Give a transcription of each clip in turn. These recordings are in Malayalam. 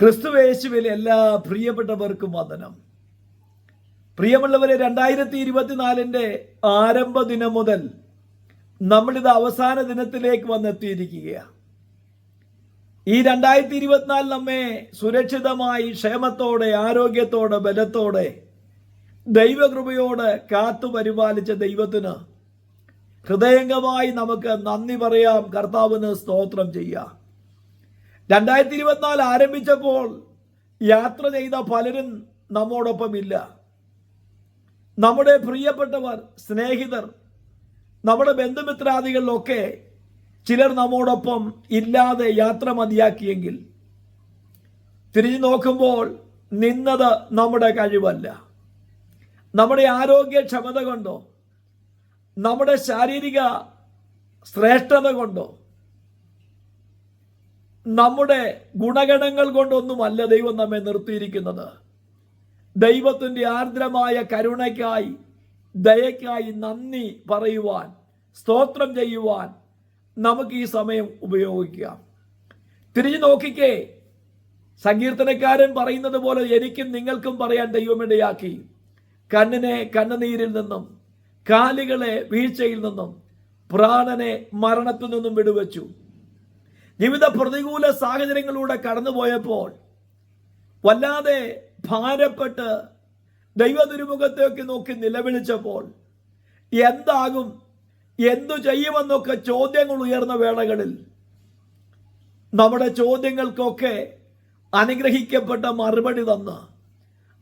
ക്രിസ്തുവേശുവിൽ എല്ലാ പ്രിയപ്പെട്ടവർക്കും വന്ദനം. പ്രിയമുള്ളവരെ രണ്ടായിരത്തി ഇരുപത്തിനാലിന്റെ ആരംഭ ദിനം മുതൽ നമ്മളിത് അവസാന ദിനത്തിലേക്ക് വന്നെത്തിയിരിക്കുകയാണ്. ഈ രണ്ടായിരത്തി ഇരുപത്തിനാല് നമ്മെ സുരക്ഷിതമായി ക്ഷേമത്തോടെ ആരോഗ്യത്തോടെ ബലത്തോടെ ദൈവകൃപയോട് കാത്തു പരിപാലിച്ച ദൈവത്തിന് ഹൃദയംഗമായി നമുക്ക് നന്ദി പറയാം. കർത്താവിന് സ്തോത്രം ചെയ്യാം. രണ്ടായിരത്തി ഇരുപത്തിനാല് ആരംഭിച്ചപ്പോൾ യാത്ര ചെയ്ത പലരും നമ്മോടൊപ്പം ഇല്ല നമ്മുടെ പ്രിയപ്പെട്ടവർ സ്നേഹിതർ നമ്മുടെ ബന്ധുമിത്രാദികളിലൊക്കെ ചിലർ നമ്മോടൊപ്പം ഇല്ലാതെ യാത്ര മതിയാക്കിയെങ്കിൽ തിരിഞ്ഞു നോക്കുമ്പോൾ നിന്നത് നമ്മുടെ കഴിവല്ല. നമ്മുടെ ആരോഗ്യക്ഷമത കൊണ്ടോ നമ്മുടെ ശാരീരിക ശ്രേഷ്ഠത കൊണ്ടോ നമ്മുടെ ഗുണഗണങ്ങൾ കൊണ്ടൊന്നുമല്ല ദൈവം നമ്മെ നിർത്തിയിരിക്കുന്നത്. ദൈവത്തിന്റെ ആർദ്രമായ കരുണയ്ക്കായി ദയക്കായി നന്ദി പറയുവാൻ സ്തോത്രം ചെയ്യുവാൻ നമുക്ക് ഈ സമയം ഉപയോഗിക്കാം. തിരിഞ്ഞു നോക്കിക്കേ. സങ്കീർത്തനക്കാരൻ പറയുന്നത് പോലെ എനിക്കും നിങ്ങൾക്കും പറയാൻ ദൈവമിടയാക്കി കണ്ണിനെ കണ്ണുനീരിൽ നിന്നും കാലുകളെ വീഴ്ചയിൽ നിന്നും പ്രാണനെ മരണത്തിൽ നിന്നും വിടുവച്ചു. വിവിധ പ്രതികൂല സാഹചര്യങ്ങളിലൂടെ കടന്നുപോയപ്പോൾ വല്ലാതെ ഭാരപ്പെട്ട് ദൈവ ദുരുമുഖത്തേക്ക് നോക്കി നിലവിളിച്ചപ്പോൾ എന്താകും എന്തു ചെയ്യുമെന്നൊക്കെ ചോദ്യങ്ങൾ ഉയർന്ന വേളകളിൽ നമ്മുടെ ചോദ്യങ്ങൾക്കൊക്കെ അനുഗ്രഹിക്കപ്പെട്ട മറുപടി തന്ന്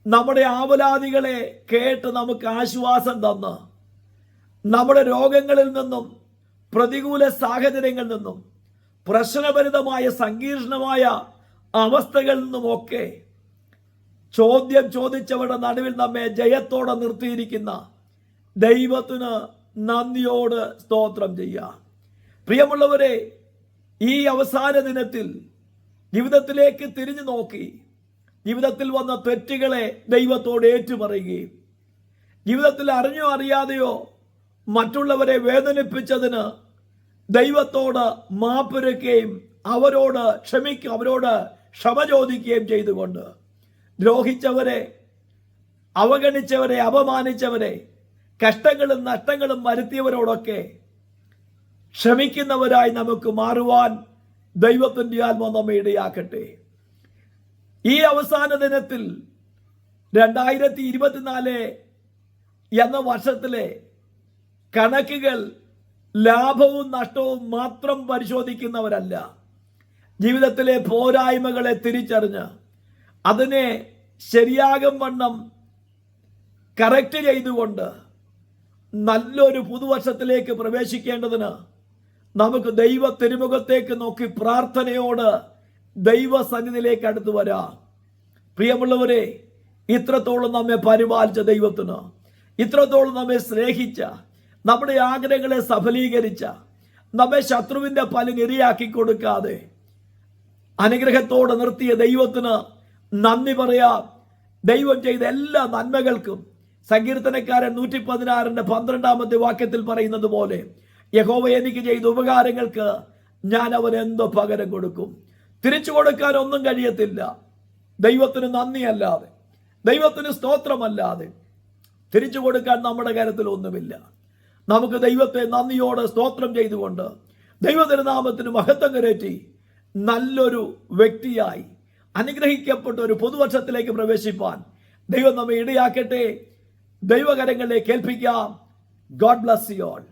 നമ്മുടെ ആവലാദികളെ കേട്ട് നമുക്ക് ആശ്വാസം തന്ന് നമ്മുടെ രോഗങ്ങളിൽ നിന്നും പ്രതികൂല സാഹചര്യങ്ങളിൽ നിന്നും പ്രശ്നഭരിതമായ സങ്കീർണമായ അവസ്ഥകളിൽ നിന്നുമൊക്കെ ചോദ്യം ചോദിച്ചവരുടെ നടുവിൽ നമ്മെ ജയത്തോടെ നിർത്തിയിരിക്കുന്ന ദൈവത്തിന് നന്ദിയോട് സ്തോത്രം ചെയ്യാം പ്രിയമുള്ളവരെ ഈ അവസാന ദിനത്തിൽ ജീവിതത്തിലേക്ക് തിരിഞ്ഞു നോക്കി ജീവിതത്തിൽ വന്ന തെറ്റുകളെ ദൈവത്തോട് ഏറ്റുപറയുകയും ജീവിതത്തിൽ അറിഞ്ഞോ അറിയാതെയോ മറ്റുള്ളവരെ വേദനിപ്പിച്ചതിന് ദൈവത്തോട് മാപ്പുരക്കുകയും അവരോട് ക്ഷമിക്കുക അവരോട് ക്ഷമ ചോദിക്കുകയും ചെയ്തുകൊണ്ട് ദ്രോഹിച്ചവരെ അവഗണിച്ചവരെ അപമാനിച്ചവരെ കഷ്ടങ്ങളും നഷ്ടങ്ങളും വരുത്തിയവരോടൊക്കെ ക്ഷമിക്കുന്നവരായി നമുക്ക് മാറുവാൻ ദൈവത്തിന്റെ ആത്മ നമ്മെ ഇടയാക്കട്ടെ. ഈ അവസാന ദിനത്തിൽ രണ്ടായിരത്തി ഇരുപത്തിനാല് എന്ന വർഷത്തിലെ കണക്കുകൾ ലാഭവും നഷ്ടവും മാത്രം പരിശോധിക്കുന്നവരല്ല. ജീവിതത്തിലെ പോരായ്മകളെ തിരിച്ചറിഞ്ഞ് അതിനെ ശരിയാകും വണ്ണം കറക്റ്റ് ചെയ്തുകൊണ്ട് നല്ലൊരു പുതുവർഷത്തിലേക്ക് പ്രവേശിക്കേണ്ടതിന് നമുക്ക് ദൈവ തിരുമുഖത്തേക്ക് നോക്കി പ്രാർത്ഥനയോട് ദൈവ സന്നിധിയിലേക്ക് അടുത്തു വരാം. പ്രിയമുള്ളവരെ ഇത്രത്തോളം നമ്മെ പരിപാലിച്ച ദൈവത്തിന് ഇത്രത്തോളം നമ്മെ സ്നേഹിച്ച നമ്മുടെ ആഗ്രഹങ്ങളെ സഫലീകരിച്ച നമ്മെ ശത്രുവിന്റെ പലിനിരയാക്കി കൊടുക്കാതെ അനുഗ്രഹത്തോടെ നിർത്തിയ ദൈവത്തിന് നന്ദി പറയാ. ദൈവം ചെയ്ത എല്ലാ നന്മകൾക്കും സങ്കീർത്തനക്കാരൻ നൂറ്റി പതിനാറിന്റെ പന്ത്രണ്ടാമത്തെ വാക്യത്തിൽ പറയുന്നത് പോലെ യഹോവ എനിക്ക് ചെയ്ത ഉപകാരങ്ങൾക്ക് ഞാൻ അവൻ എന്തോ പകരം കൊടുക്കും. തിരിച്ചു കൊടുക്കാൻ ഒന്നും കഴിയത്തില്ല. ദൈവത്തിന് നന്ദിയല്ലാതെ ദൈവത്തിന് സ്തോത്രമല്ലാതെ തിരിച്ചു കൊടുക്കാൻ നമ്മുടെ കാര്യത്തിൽ ഒന്നുമില്ല. നമുക്ക് ദൈവത്തെ നന്ദിയോടെ സ്തോത്രം ചെയ്തുകൊണ്ട് ദൈവതിരുനാമത്തിന് മഹത്വം കരേറ്റി നല്ലൊരു വ്യക്തിയായി അനുഗ്രഹിക്കപ്പെട്ട ഒരു പുതുവർഷത്തിലേക്ക് പ്രവേശിപ്പാൻ ദൈവം നമ്മെ ഇടയാക്കട്ടെ. ദൈവകരങ്ങളിലേക്ക് ഏൽപ്പിക്കാം. God bless you all